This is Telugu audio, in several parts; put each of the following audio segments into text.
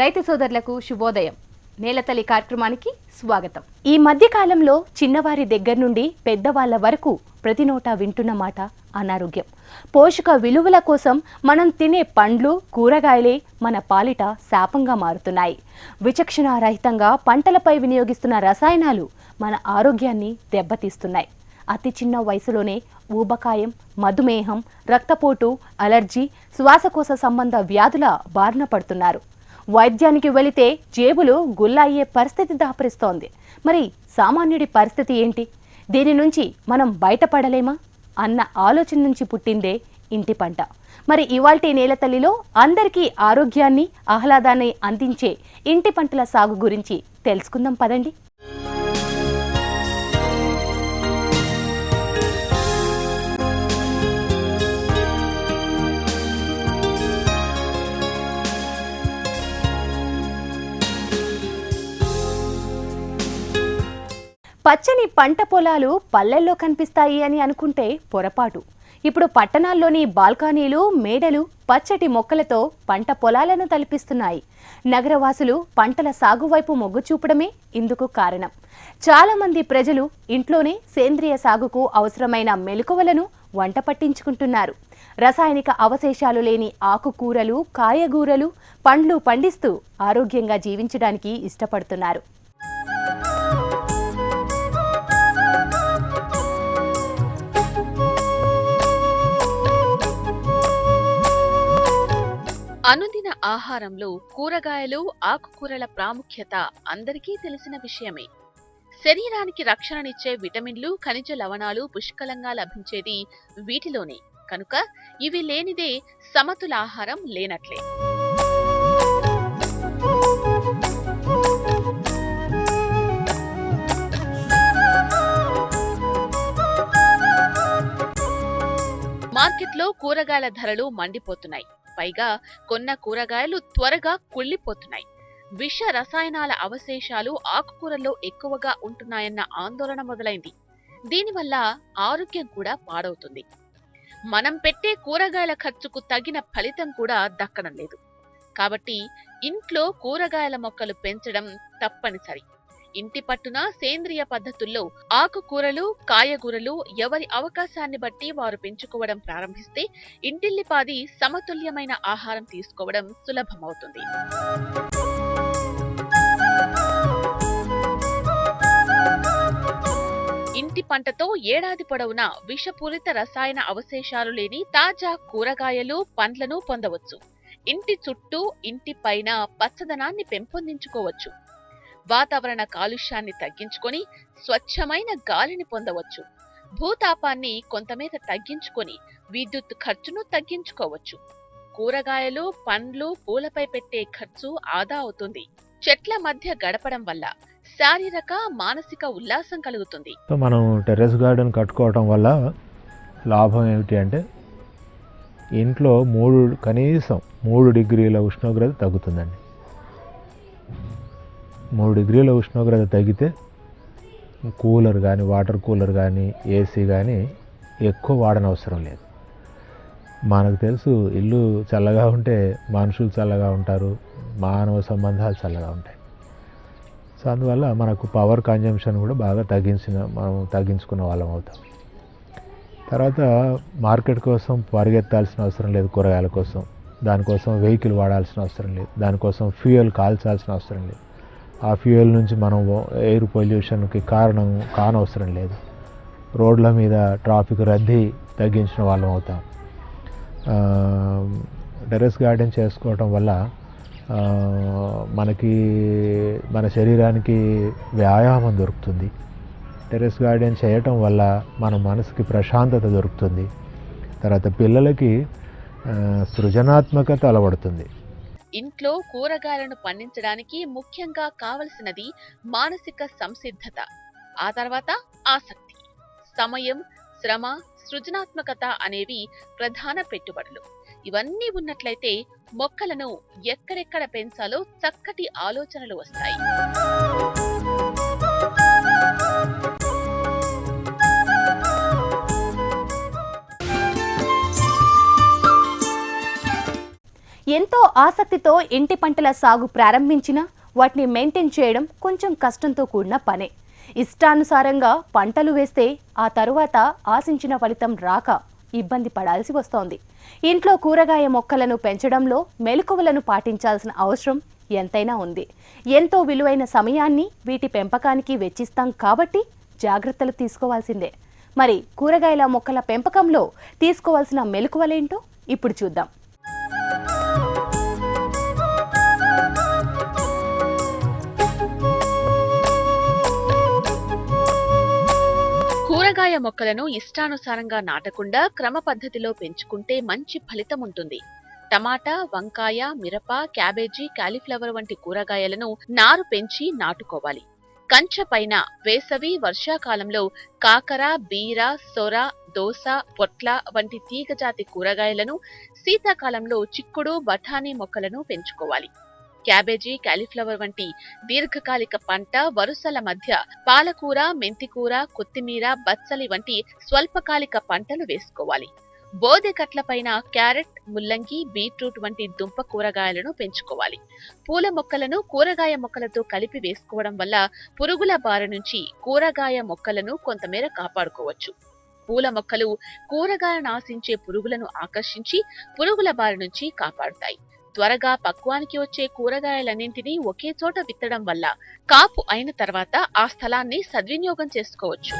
రైతు సోదరులకు శుభోదయం. నేలతల్లి కార్యక్రమానికి స్వాగతం. ఈ మధ్య కాలంలో చిన్నవారి దగ్గర నుండి పెద్దవాళ్ళ వరకు ప్రతి నోట వింటున్న మాట అనారోగ్యం. పోషక విలువల కోసం మనం తినే పండ్లు కూరగాయలే మన పాలిట శాపంగా మారుతున్నాయి. విచక్షణ రహితంగా పంటలపై వినియోగిస్తున్న రసాయనాలు మన ఆరోగ్యాన్ని దెబ్బతీస్తున్నాయి. అతి చిన్న వయసులోనే ఊబకాయం మధుమేహం రక్తపోటు అలర్జీ శ్వాసకోశ సంబంధ వ్యాధుల బారిన పడుతున్నారు. వైద్యానికి వెళితే జేబులు గుల్లయ్యే పరిస్థితి దాపరిస్తోంది. మరి సామాన్యుడి పరిస్థితి ఏంటి? దీని నుంచి మనం బయటపడలేమా? అన్న ఆలోచన నుంచి పుట్టిందే ఇంటి పంట. మరి ఇవాల్టి నేలతల్లిలో అందరికీ ఆరోగ్యాన్ని ఆహ్లాదాన్ని అందించే ఇంటి పంటల సాగు గురించి తెలుసుకుందాం పదండి. పచ్చని పంట పొలాలు పల్లెల్లో కనిపిస్తాయి అని అనుకుంటే పొరపాటు. ఇప్పుడు పట్టణాల్లోని బాల్కనీలు మేడలు పచ్చటి మొక్కలతో పంట పొలాలను తలపిస్తున్నాయి. నగరవాసులు పంటల సాగు వైపు మొగ్గు చూపడమే ఇందుకు కారణం. చాలామంది ప్రజలు ఇంట్లోనే సేంద్రియ సాగుకు అవసరమైన మెలకువలను వంట పట్టించుకుంటున్నారు. రసాయనిక అవశేషాలు లేని ఆకుకూరలు కాయగూరలు పండ్లు పండిస్తూ ఆరోగ్యంగా జీవించడానికి ఇష్టపడుతున్నారు. అనుదిన ఆహారంలో కూరగాయలు ఆకుకూరల ప్రాముఖ్యత అందరికీ తెలిసిన విషయమే. శరీరానికి రక్షణనిచ్చే విటమిన్లు ఖనిజ లవణాలు పుష్కలంగా లభించేది వీటిలోనే. కనుక ఇవి లేనిదే సమతుల ఆహారం లేనట్లే. మార్కెట్లో కూరగాయల ధరలు మండిపోతున్నాయి. పైగా కొన్న కూరగాయలు త్వరగా కుళ్ళిపోతున్నాయి. విష రసాయనాల అవశేషాలు ఆకుకూరల్లో ఎక్కువగా ఉంటున్నాయన్న ఆందోళన మొదలైంది. దీనివల్ల ఆరోగ్యం కూడా పాడవుతుంది. మనం పెట్టే కూరగాయల ఖర్చుకు తగిన ఫలితం కూడా దక్కడం లేదు. కాబట్టి ఇంట్లో కూరగాయల మొక్కలు పెంచడం తప్పనిసరి. ఇంటి పట్టున సేంద్రియ పద్ధతుల్లో ఆకుకూరలు కాయగూరలు ఎవరి అవకాశాన్ని బట్టి వారు పెంచుకోవడం ప్రారంభిస్తే ఇంటిల్లిపాది సమతుల్యమైన ఆహారం తీసుకోవడం సులభమవుతుంది. ఇంటి పంటతో ఏడాది పొడవునా విషపూరిత రసాయన అవశేషాలు లేని తాజా కూరగాయలు పండ్లను పొందవచ్చు. ఇంటి చుట్టూ ఇంటి పైన పచ్చదనాన్ని పెంపొందించుకోవచ్చు. వాతావరణ కాలుష్యాన్ని తగ్గించుకొని స్వచ్ఛమైన గాలిని పొందవచ్చు. భూతాపాన్ని కొంతమేర తగ్గించుకొని విద్యుత్ ఖర్చును తగ్గించుకోవచ్చు. కూరగాయలు పండ్లు పూలపై పెట్టే ఖర్చు ఆదా అవుతుంది. చెట్ల మధ్య గడపడం వల్ల శారీరక మానసిక ఉల్లాసం కలుగుతుంది. మనం టెర్రస్ గార్డెన్ కట్టుకోవటం వల్ల లాభం ఏమిటి అంటే ఇంట్లో మూడు కనీసం మూడు డిగ్రీల ఉష్ణోగ్రత తగ్గుతుందండి. మూడు డిగ్రీల ఉష్ణోగ్రత తగ్గితే కూలర్ కానీ వాటర్ కూలర్ కానీ ఏసీ కానీ ఎక్కువ వాడనవసరం లేదు. మనకు తెలుసు ఇల్లు చల్లగా ఉంటే మనుషులు చల్లగా ఉంటారు మానవ సంబంధాలు చల్లగా ఉంటాయి. సో అందువల్ల మనకు పవర్ కన్జంప్షన్ కూడా బాగా తగ్గించిన మనం తగ్గించుకున్న వాళ్ళం అవుతాం. తర్వాత మార్కెట్ కోసం పరిగెత్తాల్సిన అవసరం లేదు కూరగాయల కోసం. దానికోసం వెహికల్ వాడాల్సిన అవసరం లేదు. దానికోసం ఫ్యూయల్ కాల్చాల్సిన అవసరం లేదు. ఆ ఫ్యూయల్ నుంచి మనం ఎయిర్ పొల్యూషన్కి కారణం కానవసరం లేదు. రోడ్ల మీద ట్రాఫిక్ రద్దీ తగ్గించిన వాళ్ళం అవుతాం. టెర్రస్ గార్డెన్ చేసుకోవటం వల్ల మనకి మన శరీరానికి వ్యాయామం దొరుకుతుంది. టెర్రస్ గార్డెన్ చేయటం వల్ల మన మనసుకి ప్రశాంతత దొరుకుతుంది. తర్వాత పిల్లలకి సృజనాత్మకత అలవడుతుంది. ఇంట్లో కూరగాయలను పండించడానికి ముఖ్యంగా కావలసినది మానసిక సంసిద్ధత ఆ తర్వాత ఆసక్తి. సమయం శ్రమ సృజనాత్మకత అనేవి ప్రధాన పెట్టుబడులు. ఇవన్నీ ఉన్నట్లయితే మొక్కలను ఎక్కడెక్కడ పెంచాలో చక్కటి ఆలోచనలు వస్తాయి. ఎంతో ఆసక్తితో ఇంటి పంటల సాగు ప్రారంభించినా వాటిని మెయింటైన్ చేయడం కొంచెం కష్టంతో కూడిన పనే. ఇష్టానుసారంగా పంటలు వేస్తే ఆ తరువాత ఆశించిన ఫలితం రాక ఇబ్బంది పడాల్సి వస్తోంది. ఇంట్లో కూరగాయ మొక్కలను పెంచడంలో మెలకువలను పాటించాల్సిన అవసరం ఎంతైనా ఉంది. ఎంతో విలువైన సమయాన్ని వీటి పెంపకానికి వెచ్చిస్తాం కాబట్టి జాగ్రత్తలు తీసుకోవాల్సిందే. మరి కూరగాయల మొక్కల పెంపకంలో తీసుకోవాల్సిన మెలకువలేంటో ఇప్పుడు చూద్దాం. కూరగాయ మొక్కలను ఇష్టానుసారంగా నాటకుండా క్రమ పద్ధతిలో పెంచుకుంటే మంచి ఫలితం ఉంటుంది. టమాటా వంకాయ మిరప క్యాబేజీ కాలీఫ్లవర్ వంటి కూరగాయలను నారు పెంచి నాటుకోవాలి. కంచె పైన వేసవి వర్షాకాలంలో కాకర బీర సొర దోస పొట్ల వంటి తీగజాతి కూరగాయలను శీతాకాలంలో చిక్కుడు బఠానీ మొక్కలను పెంచుకోవాలి. క్యాబేజీ కాలీఫ్లవర్ వంటి దీర్ఘకాలిక పంట వరుసల మధ్య పాలకూర మెంతికూర కొత్తిమీర బచ్చలి వంటి స్వల్పకాలిక పంటలు వేసుకోవాలి. బోదె పైన క్యారెట్ ముల్లంగి బీట్రూట్ వంటి దుంప కూరగాయలను పెంచుకోవాలి. పూల మొక్కలను కూరగాయ మొక్కలతో కలిపి వేసుకోవడం వల్ల పురుగుల బారి నుంచి కూరగాయ మొక్కలను కొంతమేర కాపాడుకోవచ్చు. పూల మొక్కలు కూరగాయలను ఆశించే పురుగులను ఆకర్షించి పురుగుల బారి నుంచి కాపాడుతాయి. త్వరగా పక్వానికి వచ్చే కూరగాయలన్నింటినీ ఒకే చోట విత్తడం వల్ల కాపు అయిన తర్వాత ఆ స్థలాన్ని సద్వినియోగం చేసుకోవచ్చు.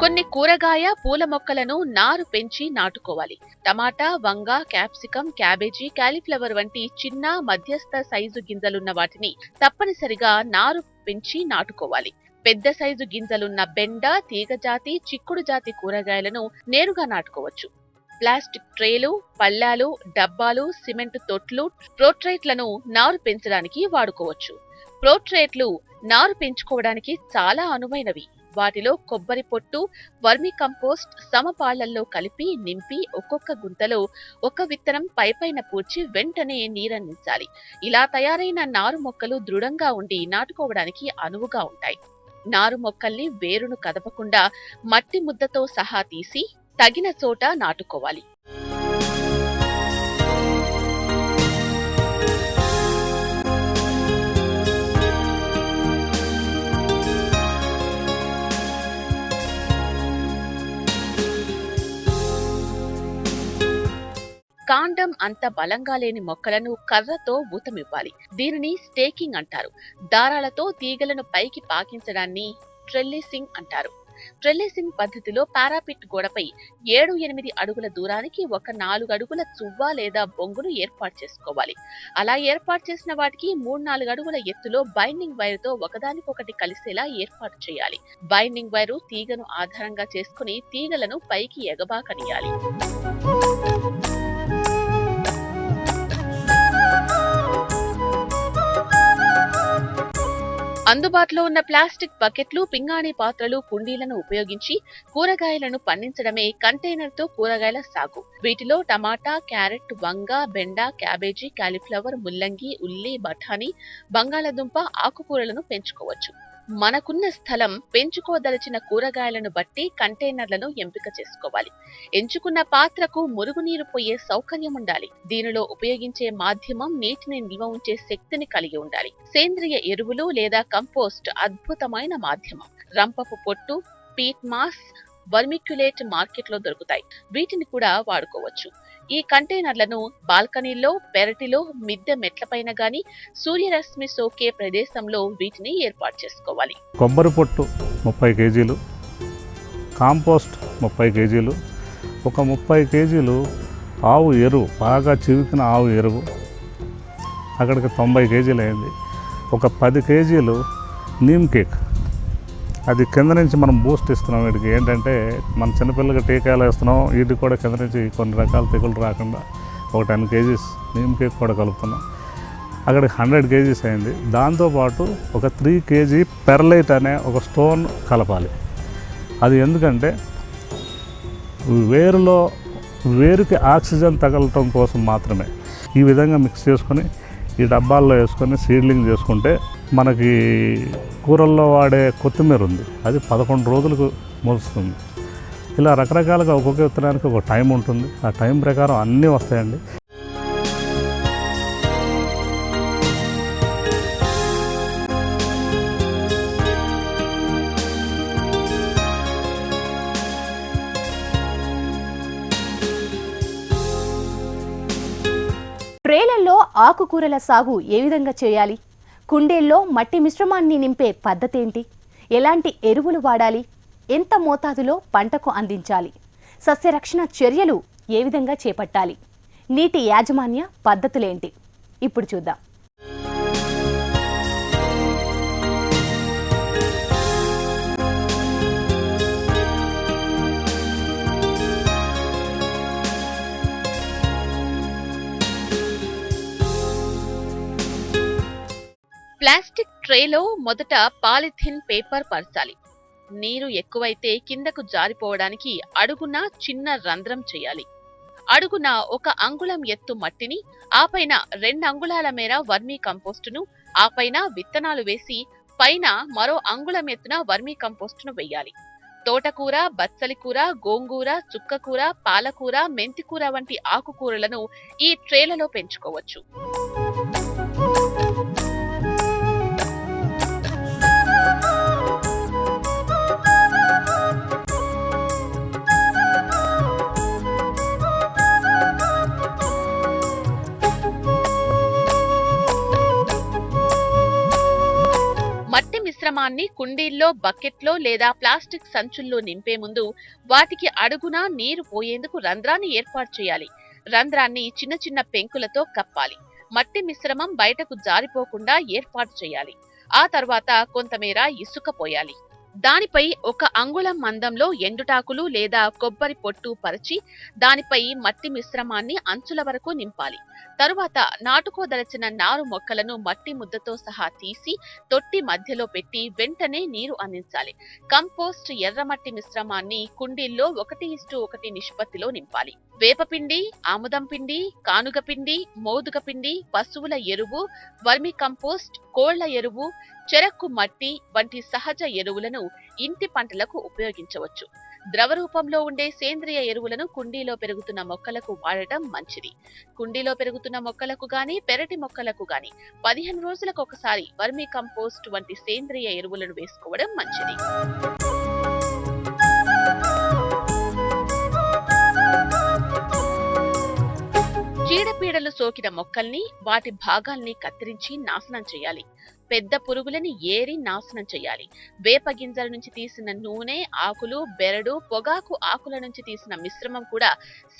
కొన్ని కూరగాయ పూల మొక్కలను నారు పెంచి నాటుకోవాలి. టమాటా వంగ క్యాప్సికం క్యాబేజీ కాలీఫ్లవర్ వంటి చిన్న మధ్యస్థ సైజు గింజలున్న వాటిని తప్పనిసరిగా నారు పెంచి నాటుకోవాలి. పెద్ద సైజు గింజలున్న బెండ తీగజాతి చిక్కుడు జాతి కూరగాయలను నేరుగా నాటుకోవచ్చు. ప్లాస్టిక్ ట్రేలు పళ్ళాలు డబ్బాలు సిమెంట్ తొట్లు ప్రోట్రేట్లను నారు పెంచడానికి వాడుకోవచ్చు. ప్రోట్రేట్లు నారు పెంచుకోవడానికి చాలా అనువైనవి. వాటిలో కొబ్బరి పొట్టు వర్మి కంపోస్ట్ సమపాళ్ళల్లో కలిపి నింపి ఒక్కొక్క గుంతలో ఒక విత్తనం పైపైన పూడ్చి వెంటనే నీరందించాలి. ఇలా తయారైన నారు మొక్కలు దృఢంగా ఉండి నాటుకోవడానికి అనువుగా ఉంటాయి. నారు మొక్కల్ని వేరును కదపకుండా మట్టి ముద్దతో సహా తీసి తగిన చోట నాటుకోవాలి. కాండం అంత బలంగా లేని మొక్కలను కర్రతో ఊతమివ్వాలి. దీనిని స్టేకింగ్ అంటారు. దారాలతో తీగలను పైకి పాకించడాన్ని ట్రెల్లిసింగ్ అంటారు. ట్రెల్లిసింగ్ పద్ధతిలో పారాపిట్ గోడపై ఏడు ఎనిమిది అడుగుల దూరానికి ఒక నాలుగు అడుగుల చువ్వ లేదా బొంగును ఏర్పాటు చేసుకోవాలి. అలా ఏర్పాటు చేసిన వాటికి మూడు నాలుగు అడుగుల ఎత్తులో బైండింగ్ వైర్తో ఒకదానికొకటి కలిసేలా ఏర్పాటు చేయాలి. బైండింగ్ వైరు తీగను ఆధారంగా చేసుకుని తీగలను పైకి ఎగబాకనియాలి అందుబాటులో ఉన్న ప్లాస్టిక్ బకెట్లు పింగాణి పాత్రలు కుండీలను ఉపయోగించి కూరగాయలను పండించడమే కంటైనర్తో కూరగాయల సాగు. వీటిలో టమాటా క్యారెట్ వంగ బెండ క్యాబేజీ కాలీఫ్లవర్ ముల్లంగి ఉల్లి బఠానీ బంగాళదుంప ఆకుకూరలను పెంచుకోవచ్చు. మనకున్న స్థలం పెంచుకోదలిచిన కూరగాయలను బట్టి కంటైనర్లను ఎంపిక చేసుకోవాలి. ఎంచుకున్న పాత్రకు మురుగునీరు పోయే సౌకర్యం ఉండాలి. దీనిలో ఉపయోగించే మాధ్యమం నీటిని నిల్వ ఉంచే శక్తిని కలిగి ఉండాలి. సేంద్రియ ఎరువులు లేదా కంపోస్ట్ అద్భుతమైన మాధ్యమం. రంపపు పొట్టు పీట్ మాస్ వర్మిక్యులేట్ మార్కెట్లో దొరుకుతాయి. వీటిని కూడా వాడుకోవచ్చు. ఈ కంటైనర్లను బాల్కనీల్లో పెరటిలో మిద్దె మెట్లపైన గాని సూర్యరశ్మి సోకే ప్రదేశంలో వీటిని ఏర్పాటు చేసుకోవాలి. కొబ్బరి పొట్టు ముప్పై కేజీలు కాంపోస్ట్ ముప్పై కేజీలు ఒక ముప్పై కేజీలు ఆవు ఎరువు బాగా చివికిన ఆవు ఎరువు అక్కడికి తొంభై కేజీలు అయింది. ఒక పది కేజీలు నీమ్ కేక్. అది కింద నుంచి మనం బూస్ట్ ఇస్తున్నాం వీటికి ఏంటంటే మన చిన్నపిల్లలకి టీకాలు వేస్తున్నాం. వీటికి కూడా కింద నుంచి కొన్ని రకాల తెగులు రాకుండా ఒక టెన్ కేజీస్ నీమ్ కేక్ కూడా కలుపుతున్నాం. అక్కడికి హండ్రెడ్ కేజీస్ అయింది. దాంతోపాటు ఒక త్రీ కేజీ పెర్లైట్ అనే ఒక స్టోన్ కలపాలి. అది ఎందుకంటే వేరులో వేరుకి ఆక్సిజన్ తగలటం కోసం మాత్రమే. ఈ విధంగా మిక్స్ చేసుకొని ఈ డబ్బాల్లో వేసుకొని సీడ్లింగ్ చేసుకుంటే మనకి కూరల్లో వాడే కొత్తిమీర ఉంది. అది పదకొండు రోజులకు మొలుస్తుంది. ఇలా రకరకాలుగా ఒక్కొక్క విత్తనానికి ఒక టైం ఉంటుంది. ఆ టైం ప్రకారం అన్నీ వస్తాయండి. ట్రేలల్లో ఆకుకూరల సాగు ఏ విధంగా చేయాలి? కుండేల్లో మట్టి మిశ్రమాన్ని నింపే పద్ధతేంటి? ఎలాంటి ఎరువులు వాడాలి? ఎంత మోతాదులో పంటకు అందించాలి? సస్యరక్షణ చర్యలు ఏ విధంగా చేపట్టాలి? నీటి యాజమాన్య పద్ధతులేంటి? ఇప్పుడు చూద్దాం. ట్రేలో మొదట పాలిథిన్ పేపర్ పరచాలి. నీరు ఎక్కువైతే కిందకు జారిపోవడానికి అడుగున చిన్న రంధ్రం చేయాలి. అడుగున ఒక అంగుళం ఎత్తు మట్టిని ఆపైన రెండు అంగుళాల మేర వర్మీ కంపోస్టును ఆపైన విత్తనాలు వేసి పైన మరో అంగుళం ఎత్తున వర్మీ కంపోస్టును వేయాలి. తోటకూర బచ్చలి కూర గోంగూర చుక్కకూర పాలకూర మెంతికూర వంటి ఆకుకూరలను ఈ ట్రేలలో పెంచుకోవచ్చు. మిశ్రమాన్ని కుండీల్లో బకెట్లో లేదా ప్లాస్టిక్ సంచుల్లో నింపే ముందు వాటికి అడుగున నీరు పోయేందుకు రంధ్రాన్ని ఏర్పాటు చేయాలి. రంధ్రాన్ని చిన్న చిన్న పెంకులతో కప్పాలి. మట్టి మిశ్రమం బయటకు జారిపోకుండా ఏర్పాటు చేయాలి. ఆ తర్వాత కొంతమేర ఇసుక పోయాలి. దానిపై ఒక అంగుళం మందంలో ఎండుటాకులు లేదా కొబ్బరి పొట్టు పరిచి దానిపై మట్టి మిశ్రమాన్ని అంచుల వరకు నింపాలి. తరువాత నాటుకోదలచిన నారు మొక్కలను మట్టి ముద్దతో సహా తీసి తొట్టి మధ్యలో పెట్టి వెంటనే నీరు అందించాలి. కంపోస్ట్ ఎర్రమట్టి మిశ్రమాన్ని కుండీల్లో ఒకటి ఇస్టు ఒకటి నిష్పత్తిలో నింపాలి. వేపపిండి ఆముదం పిండి కానుగ పిండి మోదుగ పిండి పశువుల ఎరువు వర్మి కంపోస్ట్ కోళ్ళ ఎరువు చెరకు మట్టి వంటి సహజ ఎరువులను ఇంటి పంటలకు ఉపయోగించవచ్చు. ద్రవ రూపంలో ఉండే సేంద్రియ ఎరువులను కుండీలో పెరుగుతున్న మొక్కలకు వాడటం మంచిది. కుండీలో పెరుగుతున్న మొక్కలకు గాని పెరటి మొక్కలకు గాని పదిహేను రోజులకు ఒకసారి వర్మీ కంపోస్ట్ వంటి సేంద్రియ ఎరువులను వేసుకోవడం మంచిది. చీడపీడలు సోకిన మొక్కల్ని వాటి భాగాల్ని కత్తిరించి నాశనం చేయాలి. పెద్ద పురుగులని ఏరి నాశనం చేయాలి. వేప గింజల నుంచి తీసిన నూనె ఆకులు బెరడు పొగాకు ఆకుల నుంచి తీసిన మిశ్రమం కూడా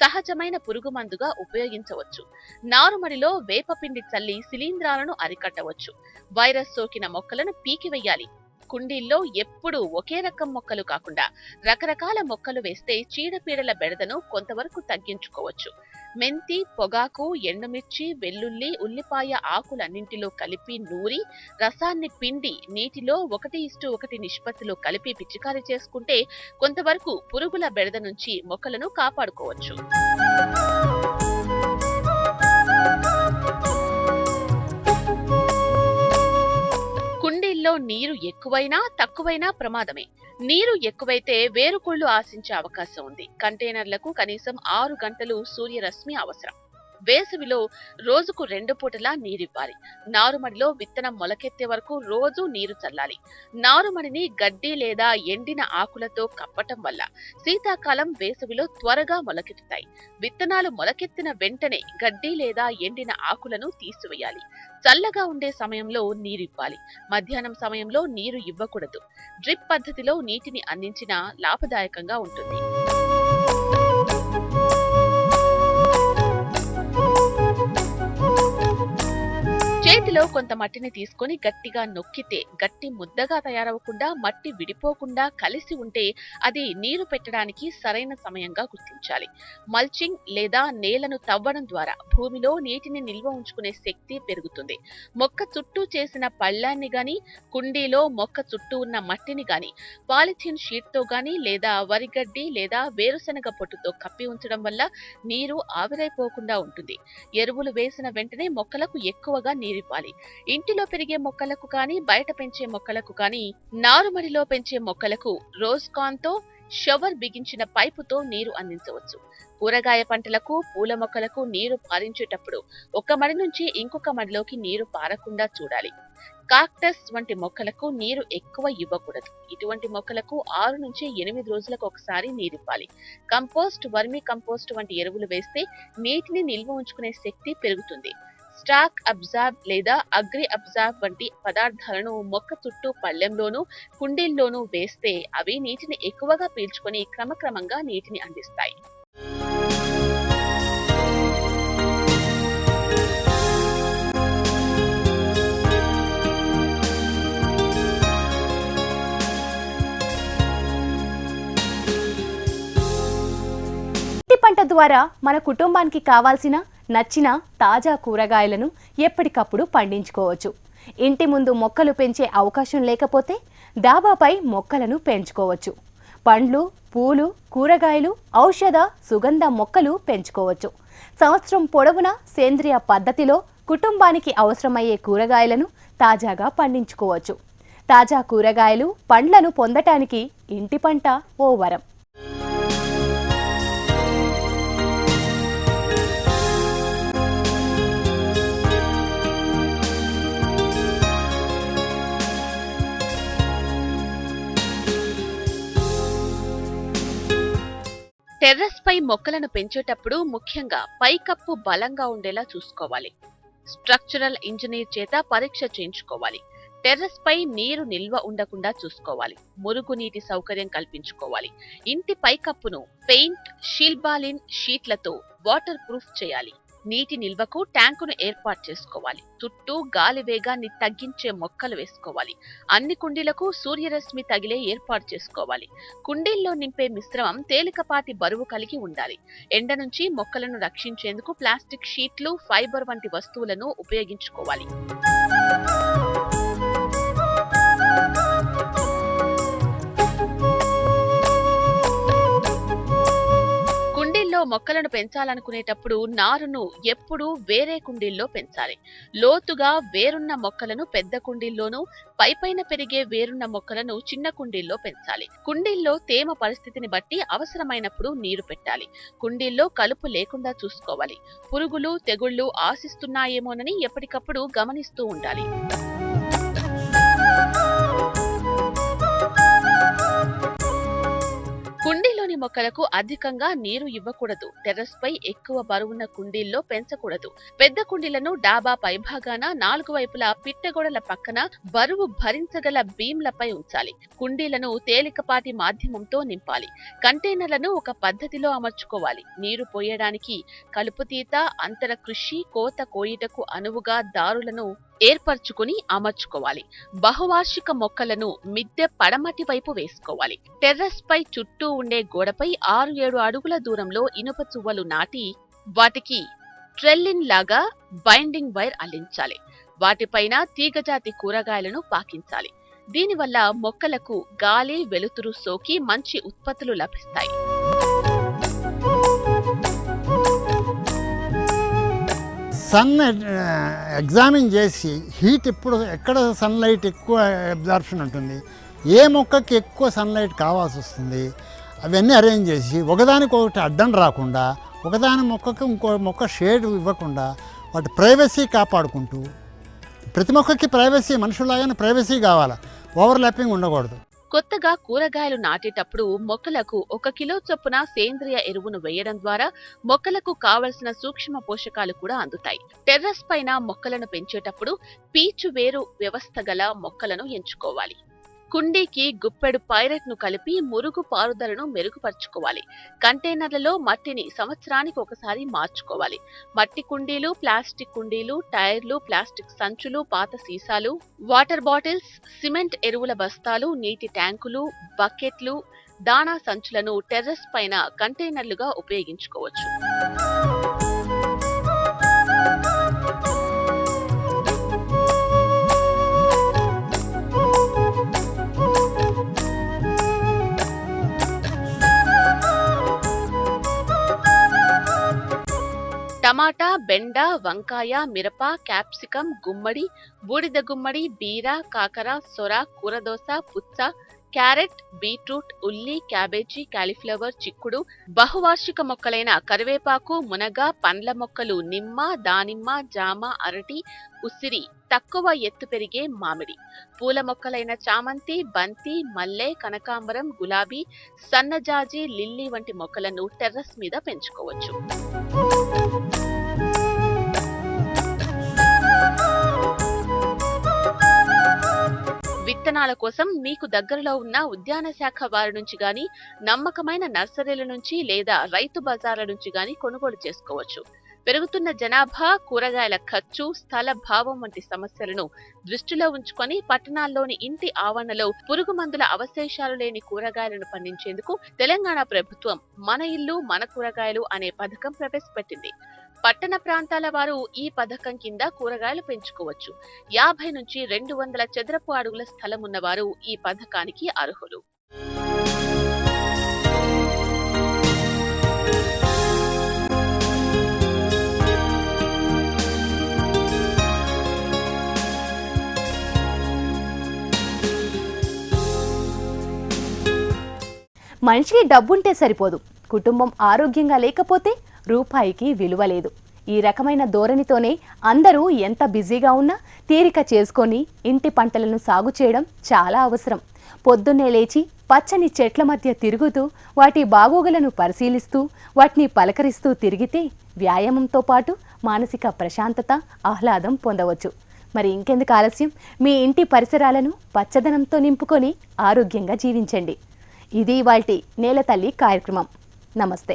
సహజమైన పురుగు మందుగా ఉపయోగించవచ్చు. నారుమడిలో వేపపిండి చల్లి శిలీంధ్రాలను అరికట్టవచ్చు. వైరస్ సోకిన మొక్కలను పీకివేయాలి కుండీల్లో ఎప్పుడూ ఒకే రకం మొక్కలు కాకుండా రకరకాల మొక్కలు వేస్తే చీడపీడల బెడదను కొంతవరకు తగ్గించుకోవచ్చు. మెంతి పొగాకు ఎండుమిర్చి వెల్లుల్లి ఉల్లిపాయ ఆకులన్నింటిలో కలిపి నూరి రసాన్ని పిండి నీటిలో ఒకటి ఇష్టు ఒకటి నిష్పత్తిలో కలిపి పిచికారీ చేసుకుంటే కొంతవరకు పురుగుల బెడద నుంచి మొక్కలను కాపాడుకోవచ్చు. కుండీల్లో నీరు ఎక్కువైనా తక్కువైనా ప్రమాదమే. నీరు ఎక్కువైతే వేరుకుళ్ళు ఆశించే అవకాశం ఉంది. కంటైనర్లకు కనీసం ఆరు గంటలు సూర్యరశ్మి అవసరం. వేసవిలో రోజుకు రెండు పూటలా నీరివ్వాలి. నారుమడిలో విత్తనం మొలకెత్తే వరకు రోజు నీరు చల్లాలి. నారుమడిని గడ్డి లేదా ఎండిన ఆకులతో కప్పటం వల్ల శీతాకాలం వేసవిలో త్వరగా మొలకెత్తుతాయి. విత్తనాలు మొలకెత్తిన వెంటనే గడ్డి లేదా ఎండిన ఆకులను తీసివేయాలి. చల్లగా ఉండే సమయంలో నీరు ఇవ్వాలి మధ్యాహ్నం సమయంలో నీరు ఇవ్వకూడదు. డ్రిప్ పద్ధతిలో నీటిని అందించినా లాభదాయకంగా ఉంటుంది. చేతిలో కొంత మట్టిని తీసుకొని గట్టిగా నొక్కితే గట్టి ముద్దగా తయారవకుండా మట్టి విడిపోకుండా కలిసి ఉంటే అది నీరు పెట్టడానికి సరైన సమయంగా గుర్తించాలి. మల్చింగ్ లేదా నేలను తవ్వడం ద్వారా భూమిలో నీటిని నిల్వ ఉంచుకునే శక్తి పెరుగుతుంది. మొక్క చుట్టూ చేసిన పళ్ళాన్ని గాని కుండీలో మొక్క చుట్టూ ఉన్న మట్టిని గాని పాలిథిన్ షీట్తో గాని లేదా వరిగడ్డి లేదా వేరుశనగ పొట్టుతో కప్పి ఉంచడం వల్ల నీరు ఆవిరైపోకుండా ఉంటుంది. ఎరువులు వేసిన వెంటనే మొక్కలకు ఎక్కువగా నీరివ్వాలి. ఇంటిలో పెరిగే మొక్కలకు కానీ బయట పెంచే మొక్కలకు కానీ నారుమడిలో పెంచే మొక్కలకు రోజ్ కాన్ షవర్ బిగించిన పైపుతో నీరు అందించవచ్చు. కూరగాయ పంటలకు పూల మొక్కలకు నీరు పారించేటప్పుడు ఒక మడి నుంచి ఇంకొక మడిలోకి నీరు పారకుండా చూడాలి. కాక్టస్ వంటి మొక్కలకు నీరు ఎక్కువ ఇవ్వకూడదు. ఇటువంటి మొక్కలకు ఆరు నుంచి ఎనిమిది రోజులకు ఒకసారి నీరివ్వాలి. కంపోస్ట్ వర్మి కంపోస్ట్ వంటి ఎరువులు వేస్తే నీటిని నిల్వ ఉంచుకునే శక్తి పెరుగుతుంది. స్టాక్ అబ్జార్బ్ లేదా అగ్రి అబ్జార్బ్ వంటి పదార్థాలను మొక్క చుట్టూ పళ్ళెంలోనూ కుండీల్లోనూ వేస్తే అవి నీటిని ఎక్కువగా పీల్చుకొని క్రమక్రమంగా నీటిని అందిస్తాయి. పంట ద్వారా మన కుటుంబానికి కావాల్సిన నచ్చిన తాజా కూరగాయలను ఎప్పటికప్పుడు పండించుకోవచ్చు. ఇంటి ముందు మొక్కలు పెంచే అవకాశం లేకపోతే డాబాపై మొక్కలను పెంచుకోవచ్చు. పండ్లు పూలు కూరగాయలు ఔషధ సుగంధ మొక్కలు పెంచుకోవచ్చు. సంవత్సరం పొడవునా సేంద్రియ పద్ధతిలో కుటుంబానికి అవసరమయ్యే కూరగాయలను తాజాగా పండించుకోవచ్చు. తాజా కూరగాయలు పండ్లను పొందటానికి ఇంటి పంట ఓ వరం. టెర్రస్ పై మొక్కలను పెంచేటప్పుడు ముఖ్యంగా పైకప్పు బలంగా ఉండేలా చూసుకోవాలి. స్ట్రక్చరల్ ఇంజనీర్ చేత పరీక్ష చేయించుకోవాలి. టెర్రస్ పై నీరు నిల్వ ఉండకుండా చూసుకోవాలి. మురుగునీటి సౌకర్యం కల్పించుకోవాలి. ఇంటి పైకప్పును పెయింట్ షీల్బాలిన్ షీట్లతో వాటర్ ప్రూఫ్ చేయాలి. నీటి నిల్వకు ట్యాంకును ఏర్పాటు చేసుకోవాలి. చుట్టూ గాలి వేగాన్ని తగ్గించే మొక్కలు వేసుకోవాలి. అన్ని కుండీలకు సూర్యరశ్మి తగిలే ఏర్పాటు చేసుకోవాలి. కుండీల్లో నింపే మిశ్రమం తేలికపాటి బరువు కలిగి ఉండాలి. ఎండ నుంచి మొక్కలను రక్షించేందుకు ప్లాస్టిక్ షీట్లు ఫైబర్ వంటి వస్తువులను ఉపయోగించుకోవాలి. మొక్కలను పెంచాలనుకునేటప్పుడు నారును ఎప్పుడూ వేరే కుండీల్లో పెంచాలి. లోతుగా వేరున్న మొక్కలను పెద్ద కుండీల్లోనూ పైపైన పెరిగే వేరున్న మొక్కలను చిన్న కుండీల్లో పెంచాలి. కుండీల్లో తేమ పరిస్థితిని బట్టి అవసరమైనప్పుడు నీరు పెట్టాలి. కుండీల్లో కలుపు లేకుండా చూసుకోవాలి. పురుగులు తెగుళ్ళు ఆశిస్తున్నాయేమోనని ఎప్పటికప్పుడు గమనిస్తూ ఉండాలి. కుండీలోని మొక్కలకు అధికంగా నీరు ఇవ్వకూడదు. టెర్రస్ పై ఎక్కువ బరువున్న కుండీల్లో పెంచకూడదు. పెద్ద కుండీలను డాబా పైభాగాన నాలుగు వైపులా పిట్టగోడల పక్కన బరువు భరించగల బీమ్లపై ఉంచాలి. కుండీలను తేలికపాటి మాధ్యమంతో నింపాలి. కంటైనర్లను ఒక పద్ధతిలో అమర్చుకోవాలి. నీరు పోయడానికి కలుపుతీత అంతర కృషి కోత కోయుటకు అనువుగా దారులను ఏర్పరచుకుని అమర్చుకోవాలి. బహువార్షిక మొక్కలను మిద్దె పడమటి వైపు వేసుకోవాలి. టెర్రస్ పై చుట్టూ ఉండే గోడపై ఆరు ఏడు అడుగుల దూరంలో ఇనుప చువ్వలు నాటి వాటికి ట్రెల్లిన్ లాగా బైండింగ్ వైర్ అల్లించాలి. వాటిపైన తీగజాతి కూరగాయలను పాకించాలి. దీనివల్ల మొక్కలకు గాలి వెలుతురు సోకి మంచి ఉత్పత్తులు లభిస్తాయి. సన్ ఎగ్జామిన్ uh, చేసి హీట్ ఎప్పుడు ఎక్కడ సన్లైట్ ఎక్కువ అబ్జార్ప్షన్ ఉంటుంది ఏ మొక్కకి ఎక్కువ సన్లైట్ కావాల్సి వస్తుంది అవన్నీ అరేంజ్ చేసి ఒకదానికి ఒకటి అడ్డం రాకుండా ఒకదాని మొక్కకి ఇంకో మొక్క షేడ్ ఇవ్వకుండా వాటి ప్రైవసీ కాపాడుకుంటూ ప్రతి మొక్కకి ప్రైవసీ మనుషులాగానే ప్రైవసీ కావాలి? ఓవర్లాపింగ్ ఉండకూడదు. కొత్తగా కూరగాయలు నాటేటప్పుడు మొక్కలకు ఒక కిలో చొప్పున సేంద్రియ ఎరువును వేయడం ద్వారా మొక్కలకు కావలసిన సూక్ష్మ పోషకాలు కూడా అందుతాయి. టెర్రస్ పైన మొక్కలను పెంచేటప్పుడు పీచు వేరు వ్యవస్థ గల మొక్కలను ఎంచుకోవాలి. కుండీకి గుప్పెడు పైరెట్ను కలిపి మురుగు పారుదలను మెరుగుపరుచుకోవాలి. కంటైనర్లలో మట్టిని సంవత్సరానికి ఒకసారి మార్చుకోవాలి. మట్టి కుండీలు ప్లాస్టిక్ కుండీలు టైర్లు ప్లాస్టిక్ సంచులు పాత సీసాలు వాటర్ బాటిల్స్ సిమెంట్ ఎరువుల బస్తాలు నీటి ట్యాంకులు బకెట్లు దాణా సంచులను టెర్రస్ పైన కంటైనర్లుగా ఉపయోగించుకోవచ్చు. టమాటా బెండ వంకాయ మిరప క్యాప్సికం గుమ్మడి బూడిద గుమ్మడి బీర కాకర సొర కూరదోస పుచ్చ క్యారెట్ బీట్రూట్ ఉల్లి క్యాబేజీ కాలీఫ్లవర్ చిక్కుడు బహువార్షిక మొక్కలైన కరివేపాకు మునగ పండ్ల మొక్కలు నిమ్మ దానిమ్మ జామ అరటి ఉసిరి తక్కువ ఎత్తు పెరిగే మామిడి. పూల మొక్కలైన చామంతి బంతి మల్లె కనకాంబరం గులాబీ సన్నజాజి లిల్లీ వంటి మొక్కలను టెర్రస్ మీద పెంచుకోవచ్చు. విత్తనాల కోసం మీకు దగ్గరలో ఉన్న ఉద్యాన శాఖ వారి నుంచి గాని నమ్మకమైన నర్సరీల నుంచి లేదా రైతు బజార్ల నుంచి గాని కొనుగోలు చేసుకోవచ్చు. పెరుగుతున్న జనాభా కూరగాయల ఖర్చు స్థల భావం వంటి సమస్యలను దృష్టిలో ఉంచుకొని పట్టణాల్లోని ఇంటి ఆవరణలో పురుగు మందుల అవశేషాలు లేని కూరగాయలను పండించేందుకు తెలంగాణ ప్రభుత్వం మన ఇల్లు మన కూరగాయలు అనే పథకం ప్రవేశపెట్టింది. పట్టణ ప్రాంతాల వారు ఈ పథకం కింద కూరగాయలు పెంచుకోవచ్చు. యాభై నుంచి రెండు వందల చదరపు అడుగుల స్థలం ఉన్నవారు ఈ పథకానికి అర్హులు. మనిషికి డబ్బుంటే సరిపోదు. కుటుంబం ఆరోగ్యంగా లేకపోతే రూపాయికి విలువ లేదు. ఈ రకమైన ధోరణితోనే అందరూ ఎంత బిజీగా ఉన్నా తీరిక చేసుకొని ఇంటి పంటలను సాగు చేయడం చాలా అవసరం. పొద్దున్నే లేచి పచ్చని చెట్ల మధ్య తిరుగుతూ వాటి బాగోగులను పరిశీలిస్తూ వాటిని పలకరిస్తూ తిరిగితే వ్యాయామంతో పాటు మానసిక ప్రశాంతత ఆహ్లాదం పొందవచ్చు. మరి ఇంకెందుకు ఆలస్యం? మీ ఇంటి పరిసరాలను పచ్చదనంతో నింపుకొని ఆరోగ్యంగా జీవించండి. ఇది వాల్టి నేల తల్లి కార్యక్రమం. నమస్తే.